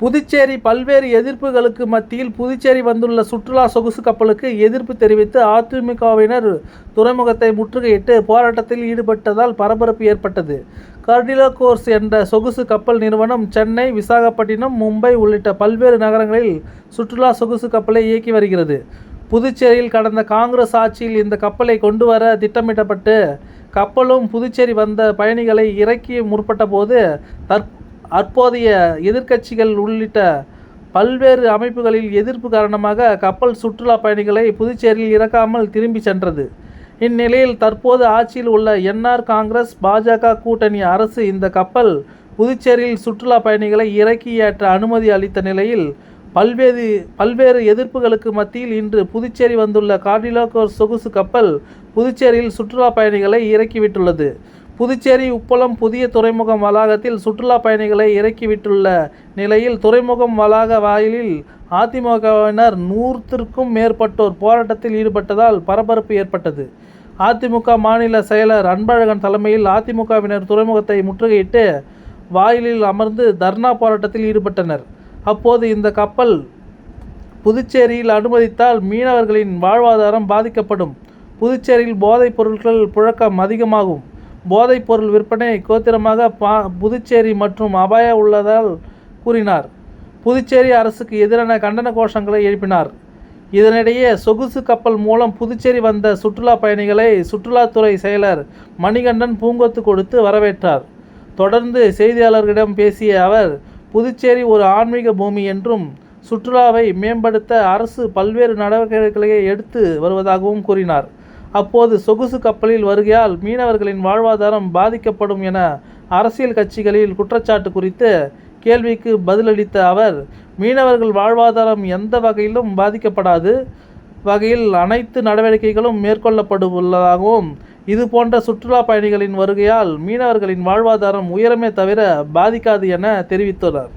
புதுச்சேரி பல்வேறு எதிர்ப்புகளுக்கு மத்தியில் புதுச்சேரி வந்துள்ள சுற்றுலா சொகுசு கப்பலுக்கு எதிர்ப்பு தெரிவித்து அதிமுகவினர் துறைமுகத்தை முற்றுகையிட்டு போராட்டத்தில் ஈடுபட்டதால் பரபரப்பு ஏற்பட்டது. கர்டிலோகோர்ஸ் என்ற சொகுசு கப்பல் நிறுவனம் சென்னை விசாகப்பட்டினம் மும்பை உள்ளிட்ட பல்வேறு நகரங்களில் சுற்றுலா சொகுசு கப்பலை இயக்கி வருகிறது. புதுச்சேரியில் கடந்த காங்கிரஸ் ஆட்சியில் இந்த கப்பலை கொண்டு வர திட்டமிடப்பட்டு கப்பலும் புதுச்சேரி வந்த பயணிகளை இறக்கி முற்பட்ட போது தற் அப்போதைய எதிர்க்கட்சிகள் உள்ளிட்ட பல்வேறு அமைப்புகளில் எதிர்ப்பு காரணமாக கப்பல் சுற்றுலா பயணிகளை புதுச்சேரியில் இறக்காமல் திரும்பி சென்றது. இந்நிலையில் தற்போது ஆட்சியில் உள்ள என்ஆர் காங்கிரஸ் பாஜக கூட்டணி அரசு இந்த கப்பல் புதுச்சேரியில் சுற்றுலா பயணிகளை இறக்கி ஏற்ற அனுமதி அளித்த நிலையில் பல்வேறு பல்வேறு எதிர்ப்புகளுக்கு மத்தியில் இன்று புதுச்சேரி வந்துள்ள கார்டிலோகோர் சொகுசு கப்பல் புதுச்சேரியில் சுற்றுலா பயணிகளை இறக்கிவிட்டுள்ளது. புதுச்சேரி உப்பளம் புதிய துறைமுகம் வளாகத்தில் சுற்றுலா பயணிகளை இறக்கிவிட்டுள்ள நிலையில் துறைமுகம் வளாக வாயிலில் அதிமுகவினர் நூறுத்திற்கும் மேற்பட்டோர் போராட்டத்தில் ஈடுபட்டதால் பரபரப்பு ஏற்பட்டது. அதிமுக மாநில செயலர் அன்பழகன் தலைமையில் அதிமுகவினர் துறைமுகத்தை முற்றுகையிட்டு வாயிலில் அமர்ந்து தர்ணா போராட்டத்தில் ஈடுபட்டனர். அப்போது இந்த கப்பல் புதுச்சேரியில் அனுமதித்தால் மீனவர்களின் வாழ்வாதாரம் பாதிக்கப்படும். புதுச்சேரியில் போதைப் பொருட்கள் புழக்கம் அதிகமாகும். போதைப் பொருள் விற்பனை கோத்திரமாக பா புதுச்சேரி மற்றும் அபாய உள்ளதால் கூறினார். புதுச்சேரி அரசுக்கு எதிரான கண்டன கோஷங்களை எழுப்பினார். இதனிடையே சொகுசு கப்பல் மூலம் புதுச்சேரி வந்த சுற்றுலா பயணிகளை சுற்றுலாத்துறை செயலர் மணிகண்டன் பூங்கொத்து கொடுத்து வரவேற்றார். தொடர்ந்து செய்தியாளர்களிடம் பேசிய அவர் புதுச்சேரி ஒரு ஆன்மீக பூமி என்றும் சுற்றுலாவை மேம்படுத்த அரசு பல்வேறு நடவடிக்கைகளை எடுத்து வருவதாகவும் கூறினார். அப்போது சொகுசு கப்பலில் வருகையால் மீனவர்களின் வாழ்வாதாரம் பாதிக்கப்படும் என அரசியல் கட்சிகளில் குற்றச்சாட்டு குறித்து கேள்விக்கு பதிலளித்த அவர் மீனவர்கள் வாழ்வாதாரம் எந்த வகையிலும் பாதிக்கப்படாது. வகையில் அனைத்து நடவடிக்கைகளும் மேற்கொள்ளப்பட்டுள்ளதாகவும் இது போன்ற சுற்றுலா பயணிகளின் வருகையால் மீனவர்களின் வாழ்வாதாரம் உயரமே தவிர பாதிக்காது என தெரிவித்துள்ளார்.